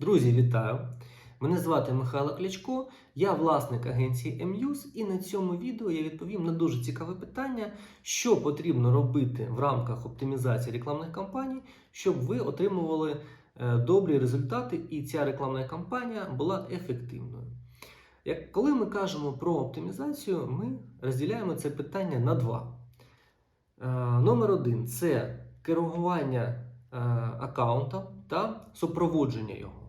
Друзі, вітаю! Мене звати Михайло Клячко, я власник агенції MUS, і на цьому відео я відповім на дуже цікаве питання, що потрібно робити в рамках оптимізації рекламних кампаній, щоб ви отримували е, добрі результати і ця рекламна кампанія була ефективною. Як коли ми кажемо про оптимізацію, ми розділяємо це питання на два. Е, Номер один це керування е, аккаунтом та супроводження його.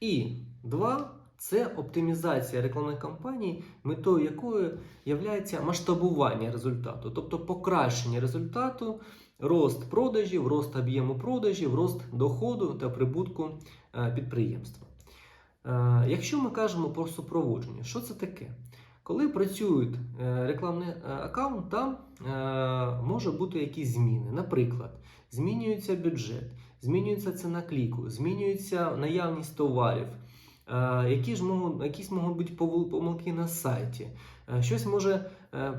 І два це оптимізація рекламних кампаній, метою якої є масштабування результату, тобто покращення результату, рост продажів, рост об'єму продажів, рост доходу та прибутку е, підприємства. Е, Якщо ми кажемо про супроводження, що це таке? Коли працює е, рекламний е, аккаунт, там е, може бути якісь зміни. Наприклад, змінюється бюджет, змінюється ціна кліку, змінюється наявність товарів, які ж можуть, якісь можуть бути помилки на сайті, щось може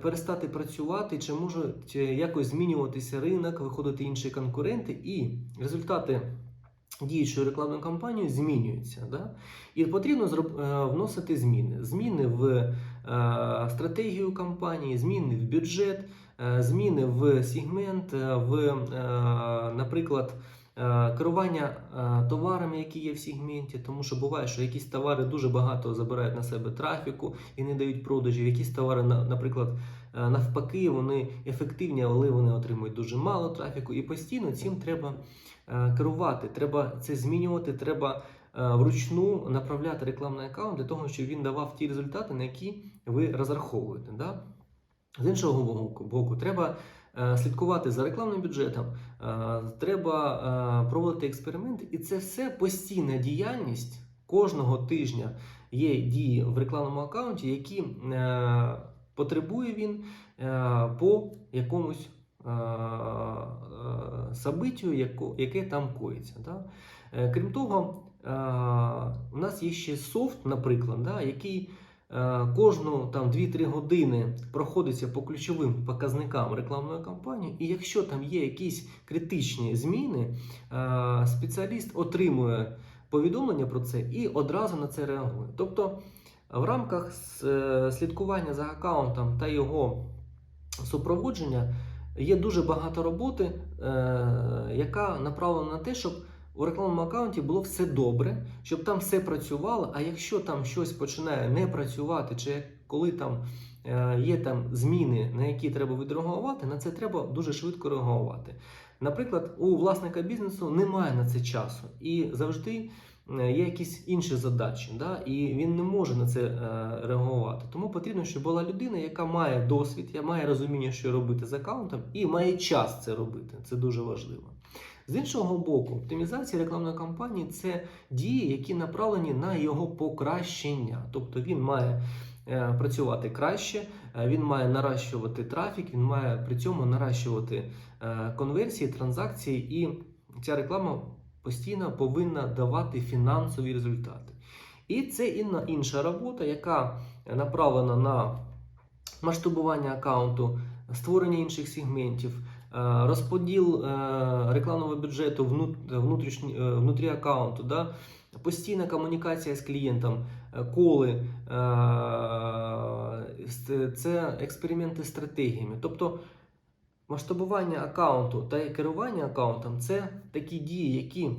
перестати працювати, чи може якось змінюватися ринок, виходити інші конкуренти, і результати діючої рекламної кампанії змінюються. Да? І потрібно е, вносити зміни. Зміни в е, стратегію кампанії, зміни в бюджет, е, зміни в сегмент, в, наприклад, керування товарами, які є в сегменті, тому що буває, що якісь товари дуже багато забирають на себе трафіку і не дають продажів. Якісь товари, наприклад, навпаки, вони ефективні, але вони отримують дуже мало трафіку. І постійно цим треба керувати. Треба це змінювати. Треба е, вручну направляти рекламний аккаунт для того, щоб він давав ті результати, на які ви розраховуєте. Да? З іншого боку, треба е, слідкувати за рекламним бюджетом, е, треба е, проводити експерименти, і це все постійна діяльність. Кожного тижня є дії в рекламному аккаунті, які е, потребує він е, по якомусь е, е, собиттю, яко- яке там коїться. Да? Е, Крім того, у нас є ще софт, наприклад, да, який кожну там 2-3 години проходиться по ключовим показникам рекламної кампанії, і якщо там є якісь критичні зміни, спеціаліст отримує повідомлення про це і одразу на це реагує. Тобто в рамках слідкування за аккаунтом та його супроводження є дуже багато роботи, е, яка направлена на те, щоб у рекламному аккаунті було все добре, щоб там все працювало. А якщо там щось починає не працювати, чи коли там е, є там зміни, на які треба відреагувати, на це треба дуже швидко реагувати. Наприклад, у власника бізнесу немає на це часу, і завжди є якісь інші задачі, да? і він не може на це е, реагувати. Тому потрібно, щоб була людина, яка має досвід, має розуміння, що робити з аккаунтом, і має час це робити. Це дуже важливо. З іншого боку, оптимізація рекламної кампанії це дії, які направлені на його покращення. Тобто він має е, працювати краще, е, він має наращувати трафік, він має при цьому наращувати е, конверсії, транзакції, і ця реклама постійно повинна давати фінансові результати. І це інша робота, яка направлена на масштабування аккаунту, створення інших сегментів, е, розподіл е, рекламного бюджету е, внутрі аккаунту, да? постійна комунікація з клієнтом, коли, це експерименти з стратегіями. Тобто масштабування аккаунту та керування аккаунтом це такі дії, які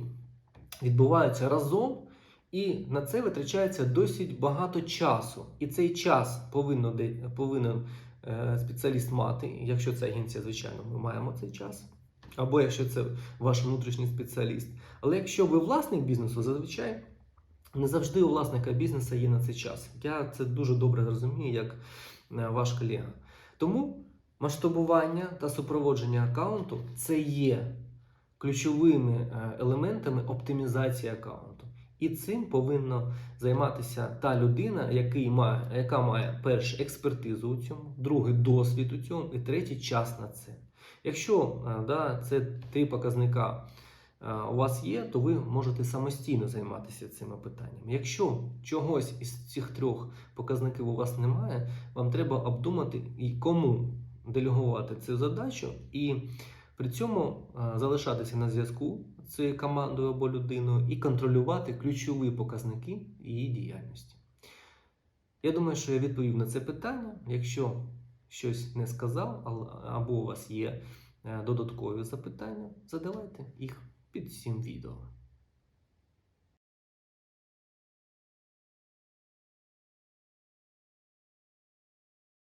відбуваються разом, і на це витрачається досить багато часу. І цей час повинно, повинен е, спеціаліст мати, якщо це агенція, звичайно, ми маємо цей час. Або якщо це ваш внутрішній спеціаліст. Але якщо ви власник бізнесу, зазвичай не завжди у власника бізнесу є на це час. Я це дуже добре розумію, як е, ваш колега. Тому масштабування та супроводження аккаунту це є ключовими е, елементами оптимізації аккаунту. І цим повинна займатися та людина, який має, яка має перше експертизу у цьому, друге досвід у цьому, і третє час на це. Якщо е, да, це три показника е, у вас є, то ви можете самостійно займатися цими питаннями. Якщо чогось із цих трьох показників у вас немає, вам треба обдумати і кому делегувати цю задачу і При цьому е, залишатися на зв'язку з цією командою або людиною і контролювати ключові показники її діяльності. Я думаю, що я відповів на це питання. Якщо щось не сказав, або у вас є е, додаткові запитання, задавайте їх під цим відео.